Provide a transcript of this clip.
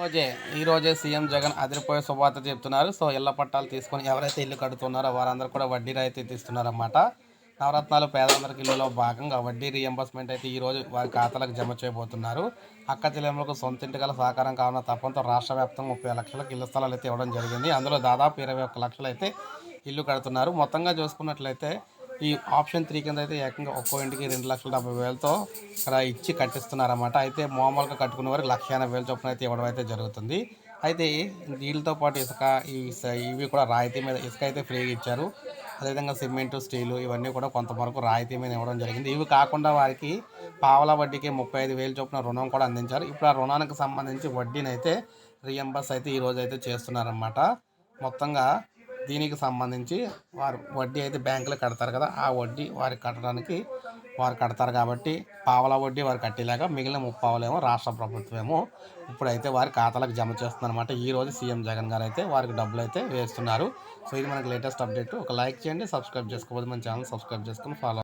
రోజే ఈరోజే సీఎం జగన్ అదిరిపోయే శుభార్త చెప్తున్నారు. సో ఇళ్ళ పట్టాలు తీసుకొని ఎవరైతే ఇల్లు కడుతున్నారో వారందరూ కూడా వడ్డీ రాయితీ తీస్తున్నారన్నమాట. నవరత్నాలు పేదలందరికీ ఇల్లులో భాగంగా వడ్డీ రియంబర్స్మెంట్ అయితే ఈరోజు వారి ఖాతాలకు జమ చేయబోతున్నారు. అక్క జిల్లాలకు సొంత ఇంటి గల సహకారం కావాలన్న తప్పంతో రాష్ట్ర వ్యాప్తంగా ముప్పై లక్షలకు ఇళ్ళ స్థలాలు అయితే ఇవ్వడం జరిగింది. అందులో దాదాపు ఇరవై ఒక్క లక్షలు అయితే ఇల్లు కడుతున్నారు. మొత్తంగా చూసుకున్నట్లయితే ఈ ఆప్షన్ త్రీ కింద అయితే ఏకంగా ఒక్కో ఇంటికి రెండు లక్షల డెబ్బై వేలతో ఇక్కడ ఇచ్చి కట్టిస్తున్నారన్నమాట. అయితే మామూలుగా కట్టుకునే వారికి లక్ష ఎనభై వేల చొప్పున అయితే ఇవ్వడం అయితే జరుగుతుంది. అయితే వీళ్ళతో పాటు ఇసుక ఇవి కూడా రాయితీ మీద ఇసుక అయితే ఫ్రీగా ఇచ్చారు. అదేవిధంగా సిమెంట్ స్టీలు ఇవన్నీ కూడా కొంతవరకు రాయితీ మీద ఇవ్వడం జరిగింది. ఇవి కాకుండా వారికి పావలా వడ్డీకి ముప్పై ఐదు వేలు చొప్పున రుణం కూడా అందించారు. ఇప్పుడు ఆ రుణానికి సంబంధించి వడ్డీని అయితే రియంబర్స్ అయితే ఈరోజు అయితే చేస్తున్నారన్నమాట. మొత్తంగా దీనికి సంబంధించి వారు వడ్డీ అయితే బ్యాంకులో కడతారు కదా ఆ వడ్డీ వారికి కట్టడానికి వారు కడతారు కాబట్టి పావలా వడ్డీ వారు కట్టేలాగా మిగిలిన ముప్పావలేమో రాష్ట్ర ప్రభుత్వమేమో ఇప్పుడైతే వారి ఖాతాలకు జమ చేస్తుందన్నమాట. ఈ రోజు సీఎం జగన్ గారు అయితే వారికి డబ్బులు అయితే వేస్తున్నారు. సో ఇది మనకి లేటెస్ట్ అప్డేట్. ఒక లైక్ చేయండి సబ్స్క్రైబ్ చేసుకోవద్దు. మన ఛానల్ సబ్స్క్రైబ్ చేసుకుని ఫాలో